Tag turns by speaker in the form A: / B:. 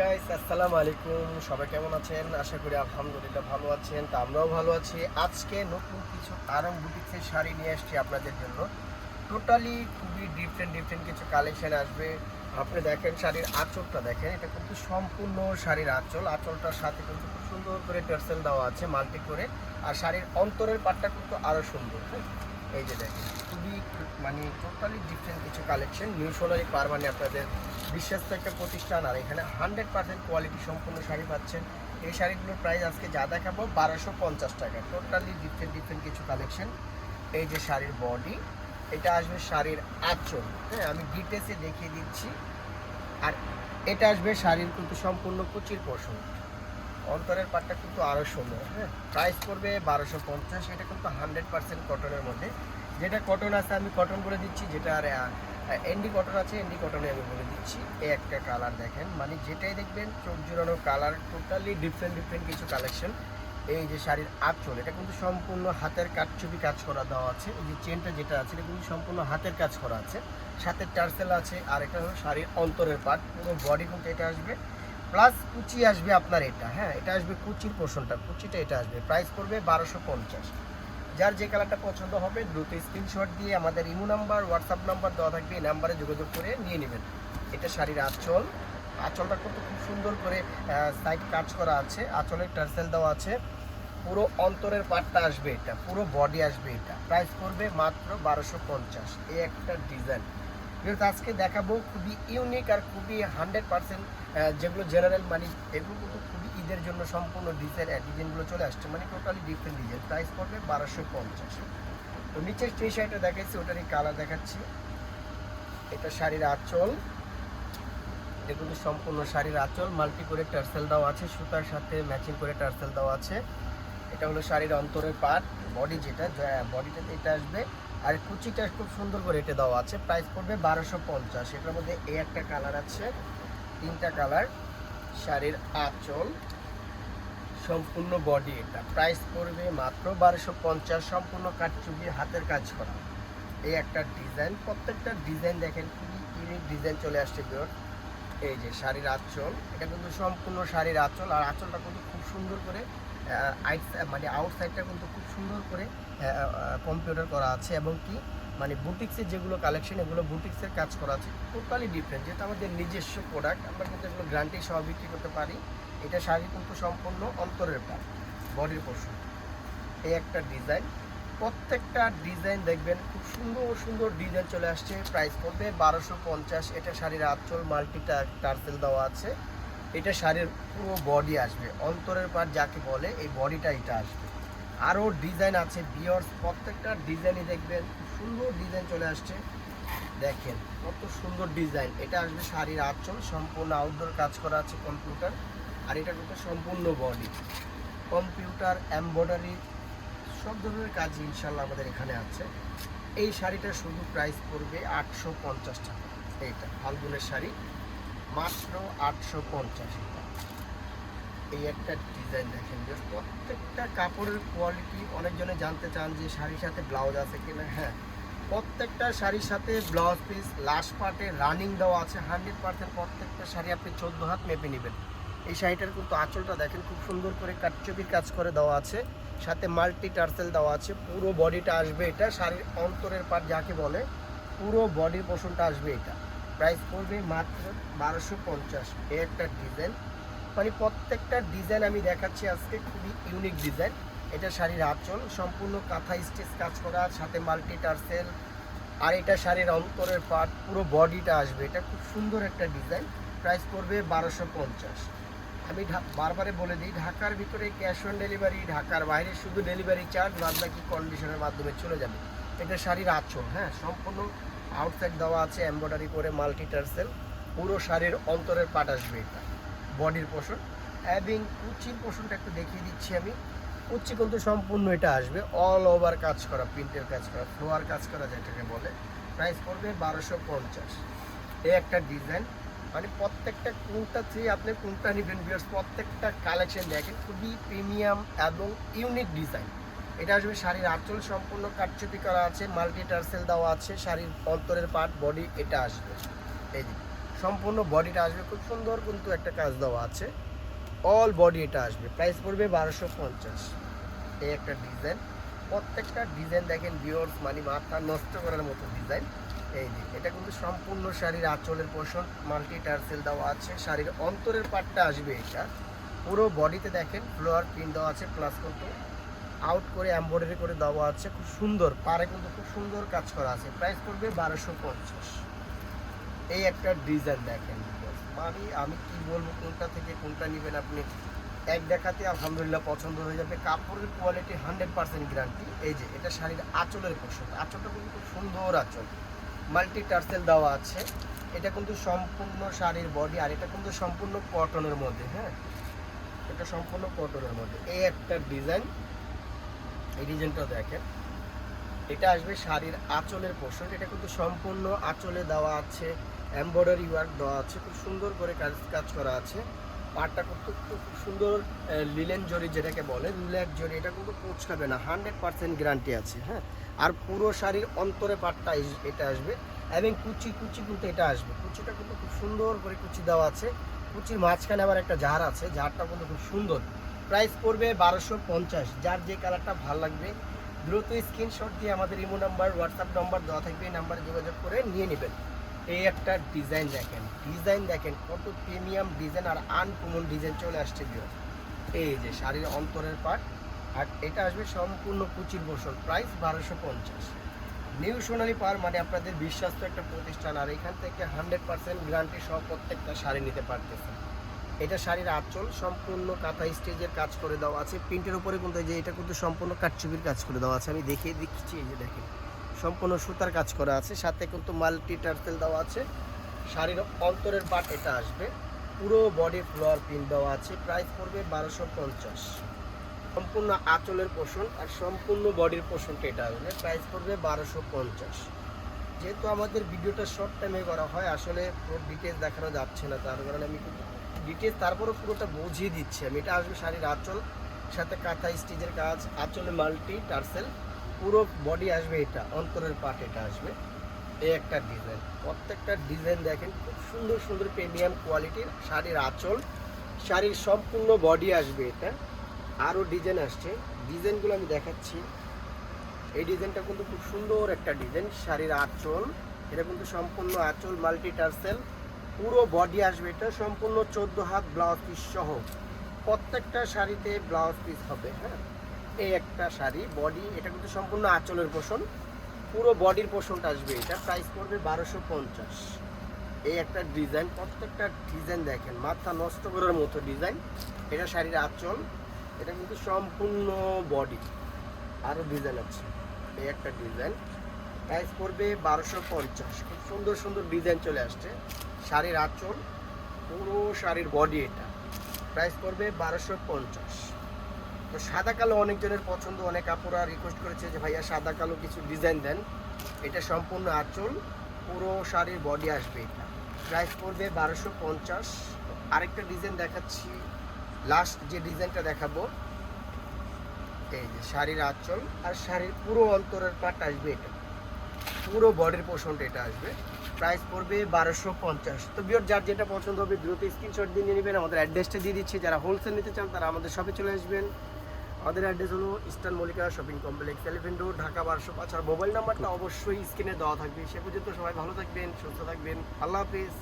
A: Guys আসসালামু আলাইকুম। সবাই কেমন আছেন? আশা করি আলহামদুলিল্লাহ ভালো আছেন। তা আমরাও ভালো আছি। আজকে নতুন কিছু আরং বুটিক্সের শাড়ি নিয়ে আসছি আপনাদের জন্য। টোটালি খুবই ডিফারেন্ট ডিফারেন্ট কিছু কালেকশন আসবে। আপনি দেখেন শাড়ির আঁচলটা দেখেন, এটা কিন্তু সম্পূর্ণ শাড়ির আঁচল। আঁচলটার সাথে কিন্তু খুব সুন্দর করে টার্সেল দেওয়া আছে মাল্টি করে। আর শাড়ির অন্তরের পাটটা কিন্তু আরও সুন্দর হ্যাঁ? এই যে দেখেন, খুবই মানে টোটালি ডিফারেন্ট কিছু কালেকশন নিউ সোনারি পার মানে আপনাদের বিশ্বস্ত একটা প্রতিষ্ঠান, আর এখানে হান্ড্রেড পার্সেন্ট কোয়ালিটি সম্পূর্ণ শাড়ি পাচ্ছেন। এই শাড়িগুলোর প্রাইস আজকে যা দেখাবো, বারোশো পঞ্চাশ টাকা। টোটালি ডিফারেন্ট ডিফারেন্ট কিছু কালেকশন এই যে শাড়ির বডি এটা আসবে শাড়ির আঁচল। হ্যাঁ আমি ডিটেলসে দেখিয়ে দিচ্ছি। আর এটা আসবে শাড়ির কিন্তু সম্পূর্ণ কুচির পোষণ অন্তরের পাটটা কিন্তু আরও সুন্দর হ্যাঁ? প্রাইস পড়বে বারোশো পঞ্চাশ, এটা কিন্তু হান্ড্রেড পার্সেন্ট কটনের মধ্যে। যেটা কটন আছে, আমি কটন বলে দিচ্ছি, যেটা আর এন্ডি কটন আছে এন্ডি কটনে আমি বলে দিচ্ছি। এই একটা কালার দেখেন মানে যেটাই দেখবেন, চোখ জোড়ানো কালার টোটালি ডিফারেন্ট ডিফারেন্ট কিছু কালেকশন এই যে শাড়ির আঁচল, এটা কিন্তু সম্পূর্ণ হাতের কাটছবি কাজ করা দেওয়া আছে। এই যে চেনটা যেটা আছে, এটা কিন্তু সম্পূর্ণ হাতের কাজ করা আছে। সাথে টার্সেল আছে আর এটা হলো শাড়ির অন্তরের পার্ট পুরো বডি কিন্তু এটা আসবে। প্লাস কুচি আসবে আপনার এটা হ্যাঁ এটা আসবে কুচির পোর্শনটা কুচিটা এটা আসবে। প্রাইস পড়বে বারোশো পঞ্চাশ। যার যে কালারটা পছন্দ হবে, দ্রুত স্ক্রিনশট দিয়ে আমাদের ইমো নাম্বার হোয়াটসঅ্যাপ নাম্বার দেওয়া থাকবে, এই নাম্বারে যোগাযোগ করে নিয়ে নেবেন। এটা শাড়ির আঁচল। আঁচলটা কিন্তু খুব সুন্দর করে সাইড কাজ করা আছে, আঁচলের টার্সেল দেওয়া আছে। পুরো অন্তরের পাটটা আসবে এটা, পুরো বডি আসবে এটা। প্রাইস করবে মাত্র বারোশো পঞ্চাশ। এই একটা ডিজাইন আজকে দেখাবো খুবই ইউনিক আর খুবই হান্ড্রেড পার্সেন্ট যেগুলো জেনারেল মানে এগুলো কিন্তু খুবই ঈদের জন্য সম্পূর্ণ ডিজাইন ডিজাইনগুলো চলে আসছে। মানে টোটালি ডিফারেন্ট ডিজাইন প্রাইস পড়বে বারোশো পঞ্চাশ। তো নিচের যে শাড়িটা দেখাচ্ছি ওটারই কালার দেখাচ্ছি। এটা শাড়ির আঁচল। কিন্তু সম্পূর্ণ শাড়ির আঁচল। মাল্টি করে টার্সেল দেওয়া আছে সুতার সাথে ম্যাচিং করে টার্সেল দেওয়া আছে। এটা হলো শাড়ির অন্তরের পার্ট বডি যেটা বডিটাতে এটা আসবে। আর কুচিটা খুব সুন্দর করে এটা দেওয়া আছে। প্রাইস পড়বে বারোশো পঞ্চাশ। এটার মধ্যে এই একটা কালার আছে। তিনটা কালার, শাড়ির আঁচল, সম্পূর্ণ বডি এটা। প্রাইস পড়বে মাত্র বারোশো পঞ্চাশ, সম্পূর্ণ কাঠচুবি হাতের কাজ করা। এই একটা ডিজাইন প্রত্যেকটা ডিজাইন দেখেন খুবই ইউনিক ডিজাইন চলে আসছে বিওর এই যে শাড়ির আঁচল, এটা কিন্তু সম্পূর্ণ শাড়ির আঁচল, আর আঁচলটা কিন্তু খুব সুন্দর করে আইট মানে আউটসাইডটা কিন্তু খুব সুন্দর করে কম্পিউটার করা আছে। এবং কি? মানে বুটিক্সের যেগুলো কালেকশন এগুলো বুটিক্সের কাজ করা আছে টোটালি ডিফারেন্ট যেহেতু আমাদের নিজস্ব প্রোডাক্ট আমরা কিন্তু এগুলো গ্রান্টি সহ বিক্রি করতে পারি। এটা শাড়ি কিন্তু সম্পূর্ণ অন্তরের পাট বডির পোর্শন এই একটা ডিজাইন প্রত্যেকটা ডিজাইন দেখবেন, খুব সুন্দর সুন্দর ডিজাইন চলে আসছে। প্রাইস পড়বে বারোশো পঞ্চাশ। এটা শাড়ির আঁচল মাল্টিটা টার্সেল দেওয়া আছে। এটা শাড়ির পুরো বডি আসবে। অন্তরের পাট যাকে বলে, এই বডিটা এটা আসবে। আরও ডিজাইন আছে বিয়র্স প্রত্যেকটা ডিজাইনই দেখবেন। খুব সুন্দর ডিজাইন চলে আসছে। দেখেন, কত সুন্দর ডিজাইন এটা আসবে শাড়ির আঁচল, সম্পূর্ণ আউটডোর কাজ করা আছে কম্পিউটার আর এটা কিন্তু সম্পূর্ণ বডি কম্পিউটার এমব্রয়ডারি সব ধরনের কাজ ইনশাল্লাহ আমাদের এখানে আছে। এই শাড়িটার শুধু প্রাইস পড়বে আটশো পঞ্চাশ টাকা। এইটা, ফাল্গুনের শাড়ি, মাত্র আটশো পঞ্চাশ এই একটা ডিজাইন দেখেন যে প্রত্যেকটা কাপড়ের কোয়ালিটি অনেকজনে জানতে চান যে শাড়ির সাথে ব্লাউজ আছে কিনা। হ্যাঁ প্রত্যেকটা শাড়ির সাথে ব্লাউজ পিস লাস্ট পার্টে রানিং দেওয়া আছে হান্ড্রেড পার্সেন্ট প্রত্যেকটা শাড়ি আপনি চোদ্দ হাত মেপে নেবেন। এই শাড়িটার কিন্তু আঁচলটা দেখেন, খুব সুন্দর করে কাটচবির কাজ করে দেওয়া আছে, সাথে মাল্টি টার্সেল দেওয়া আছে, পুরো বডিটা আসবে এটা, শাড়ির অন্তরের পাট যাকে বলে, পুরো বডির পোষণটা আসবে এটা। প্রাইস পড়বে মাত্র বারোশো পঞ্চাশ। এই একটা ডিজাইন মানে প্রত্যেকটা ডিজাইন আমি দেখাচ্ছি আজকে, খুবই ইউনিক ডিজাইন এটা শাড়ির আঁচল, সম্পূর্ণ কাঁথা স্টেজ কাজ করা, সাথে মাল্টি টার্সেল আর এটা শাড়ির অন্তরের পার্ট পুরো বডিটা আসবে। এটা খুব সুন্দর একটা ডিজাইন প্রাইস পড়বে বারোশো পঞ্চাশ। আমি বারবারে বলে দিই, ঢাকার ভিতরে ক্যাশ অন ডেলিভারি ঢাকার বাইরে শুধু ডেলিভারি চার্জ বাদ বাকি কন্ডিশনের মাধ্যমে চলে যাবে। এটা শাড়ির আঁচল হ্যাঁ সম্পূর্ণ আউটসাইড দেওয়া আছে এমব্রয়ডারি করে মাল্টি টার্সেল পুরো শাড়ির অন্তরের পাট আসবে এটা। বডির পোষণ। এবং কুচির পোষণটা একটু দেখিয়ে দিচ্ছি আমি। কুচি কিন্তু সম্পূর্ণ এটা আসবে। অল ওভার কাজ করা প্রিন্টের কাজ করা ফ্লোয়ার কাজ করা যেটাকে বলে। প্রাইস পড়বে বারোশো পঞ্চাশ। এই একটা ডিজাইন মানে প্রত্যেকটা কোনটা থেকে আপনি কোনটা নেবেন বিয়ার্স প্রত্যেকটা কালেকশন দেখেন, খুবই প্রিমিয়াম এবং ইউনিক ডিজাইন এটা আসবে শাড়ির আঁচল সম্পূর্ণ কাটচুপি করা আছে মাল্টি টার্সেল দেওয়া আছে, শাড়ির অন্তরের পার্ট বডি এটা আসবে। এই সম্পূর্ণ বডিটা আসবে, খুব সুন্দর কিন্তু একটা কাজ দেওয়া আছে। অল বডি এটা আসবে প্রাইস পড়বে বারোশো পঞ্চাশ। এই একটা ডিজাইন প্রত্যেকটা ডিজাইন দেখেন বিয়র্স মানে মাথা নষ্ট করার মতো ডিজাইন এই যে, এটা কিন্তু সম্পূর্ণ শাড়ির আঁচলের পোষণ মাল্টি টার্সেল দেওয়া আছে, শাড়ির অন্তরের পাটটা আসবে এটা। পুরো বডিতে দেখেন ফ্লোয়ার প্রিন্ট দেওয়া আছে প্লাস কিন্তু আউট করে এমব্রয়ডারি করে দেওয়া আছে, খুব সুন্দর। পারে কিন্তু খুব সুন্দর কাজ করা আছে। প্রাইস পড়বে বারোশো পঞ্চাশ। এই একটা ডিজাইন দেখেন। মানে আমি কি বলব, কোনটা থেকে কোনটা নেবেন আপনি? এক দেখাতে আলহামদুলিল্লাহ পছন্দ হয়ে যাবে। কাপড়ের কোয়ালিটি হান্ড্রেড পার্সেন্ট গ্যারান্টি এই যে, এটা শাড়ির আঁচলের পোশাক। আঁচলটা কিন্তু খুব সুন্দর আঁচল। মাল্টি টার্সেল দেওয়া আছে। এটা কিন্তু সম্পূর্ণ শাড়ির বডি আর এটা কিন্তু সম্পূর্ণ কটনের মধ্যে হ্যাঁ? এটা সম্পূর্ণ কটনের মধ্যে। এই একটা ডিজাইন এই ডিজাইনটা দেখেন। এটা আসবে শাড়ির আঁচলের পোশাক। এটা কিন্তু সম্পূর্ণ আঁচলে দেওয়া আছে। এমব্রয়ডারি ওয়ার্ক দেওয়া আছে। খুব সুন্দর করে কাজ কাজ করা আছে। পাটটা কিন্তু খুব সুন্দর লিলেন জরি যেটাকে বলে লিলেন জরি এটা কিন্তু পৌঁছাবে না হান্ড্রেড পার্সেন্ট গ্যারান্টি আছে হ্যাঁ? আর পুরো শাড়ির অন্তরে পাটটা এটা আসবে। এবং কুচি কুচি কিন্তু এটা আসবে। কুচিটা কিন্তু খুব সুন্দর করে কুচি দেওয়া আছে। কুচির মাঝখানে আবার একটা ঝাড় আছে। ঝাড়টা কিন্তু খুব সুন্দর। প্রাইস পড়বে বারোশো পঞ্চাশ। যার যে কালারটা ভালো লাগবে, দ্রুত স্ক্রিনশট দিয়ে আমাদের ইমো নাম্বার হোয়াটসঅ্যাপ নাম্বার দেওয়া থাকবে। এই নাম্বারে যোগাযোগ করে নিয়ে নেবেন। এই একটা ডিজাইন দেখেন। ডিজাইন দেখেন, কত প্রিমিয়াম ডিজাইন আর আনকমন ডিজাইন চলে আসছে বিও এই যে শাড়ির অন্তরের পাট আর এটা আসবে সম্পূর্ণ কুচির বসল প্রাইস বারোশো পঞ্চাশ। নিউ সোনালি পার মানে আপনাদের বিশ্বাস্ত একটা প্রতিষ্ঠান, আর এখান থেকে হান্ড্রেড পার্সেন্ট গ্যারান্টি সহ প্রত্যেকটা শাড়ি নিতে পারতেছেন। এটা শাড়ির আঁচল, সম্পূর্ণ কাঁথা স্টেজের কাজ করে দেওয়া আছে। প্রিন্টের উপরে কিন্তু যে, এটা কিন্তু সম্পূর্ণ কাটচুপির কাজ করে দেওয়া আছে। আমি দেখিয়ে দিচ্ছি, এই যে দেখেন। সম্পূর্ণ সুতার কাজ করা আছে। সাথে কিন্তু মাল্টি টার্সেল দেওয়া আছে। শাড়ির অন্তরের পাট এটা আসবে। পুরো বডি ফ্লোয়ার প্রিন্ট দেওয়া আছে। প্রাইস পড়বে বারোশো পঞ্চাশ। সম্পূর্ণ আঁচলের পোষণ আর সম্পূর্ণ বডির পোষণটা এটা আসবে। প্রাইস পড়বে বারোশো পঞ্চাশ। যেহেতু আমাদের ভিডিওটা শর্ট টাইমে করা হয়, আসলে পুরো ডিটেলস দেখানো যাচ্ছে না। তার কারণে আমি ডিটেলস তারপরে পুরোটা বুঝিয়ে দিচ্ছি। আমি, এটা আসবে শাড়ির আঁচল, সাথে কাঁথা স্টিচের কাজ, আঁচলে মাল্টি টার্সেল পুরো বডি আসবে এটা, অন্তরের পার্ট এটা আসবে। এই একটা ডিজাইন প্রত্যেকটা ডিজাইন দেখেন, খুব সুন্দর সুন্দর প্রিমিয়াম কোয়ালিটির শাড়ির আঁচল। শাড়ির সম্পূর্ণ বডি আসবে এটা। আরও ডিজাইন আসছে। ডিজাইনগুলো আমি দেখাচ্ছি। এই ডিজাইনটা কিন্তু খুব সুন্দর একটা ডিজাইন শাড়ির আঁচল। এটা কিন্তু সম্পূর্ণ আঁচল মাল্টি টার্সেল পুরো বডি আসবে এটা, সম্পূর্ণ চোদ্দ হাত ব্লাউজ পিস সহ। প্রত্যেকটা শাড়িতে ব্লাউজ পিস হবে হ্যাঁ? এই একটা শাড়ি বডি এটা কিন্তু সম্পূর্ণ আঁচলের পোষণ। পুরো বডির পোষণটা আসবে এটা। প্রাইস পড়বে বারোশো পঞ্চাশ। এই একটা ডিজাইন প্রত্যেকটা ডিজাইন দেখেন, মাথা নষ্ট করার মতো ডিজাইন এটা শাড়ির আঁচল, এটা কিন্তু সম্পূর্ণ বডি আরও ডিজাইন আছে। এই একটা ডিজাইন প্রাইস পড়বে বারোশো পঞ্চাশ। খুব সুন্দর সুন্দর ডিজাইন চলে আসছে। শাড়ির আঁচল, পুরো শাড়ির বডি এটা। প্রাইস পড়বে বারোশো পঞ্চাশ। তো সাদা কালো অনেকজনের পছন্দ, অনেক আপুরা রিকোয়েস্ট করেছে যে ভাইয়া সাদা কালো কিছু ডিজাইন দেন। এটা সম্পূর্ণ আঁচল, পুরো শাড়ির বডি আসবে এটা। প্রাইস পড়বে বারোশো পঞ্চাশ। আরেকটা ডিজাইন দেখাচ্ছি লাস্ট যে ডিজাইনটা দেখাবো, এই যে শাড়ির আঁচল আর শাড়ির পুরো অন্তরের পাট আসবে এটা। পুরো বডির পোষণটা এটা আসবে। প্রাইস পড়বে বারোশো পঞ্চাশ। তো বিয়র যার যেটা পছন্দ হবে দ্রুত স্ক্রিনশট দিয়ে নিয়ে নেবেন। আমাদের অ্যাড্রেসটা দিয়ে দিচ্ছি। যারা হোলসেল নিতে চান, তারা আমাদের শপে চলে আসবেন। আমাদের অ্যাড্রেস হলো eastern Mallika shopping complex eleven road Dhaka বারোশো পাঁচ। আর মোবাইল নাম্বারটা অবশ্যই স্ক্রিনে দেওয়া থাকবে। সে পর্যন্ত সবাই ভালো থাকবেন, সুস্থ থাকবেন। আল্লাহ হাফিজ।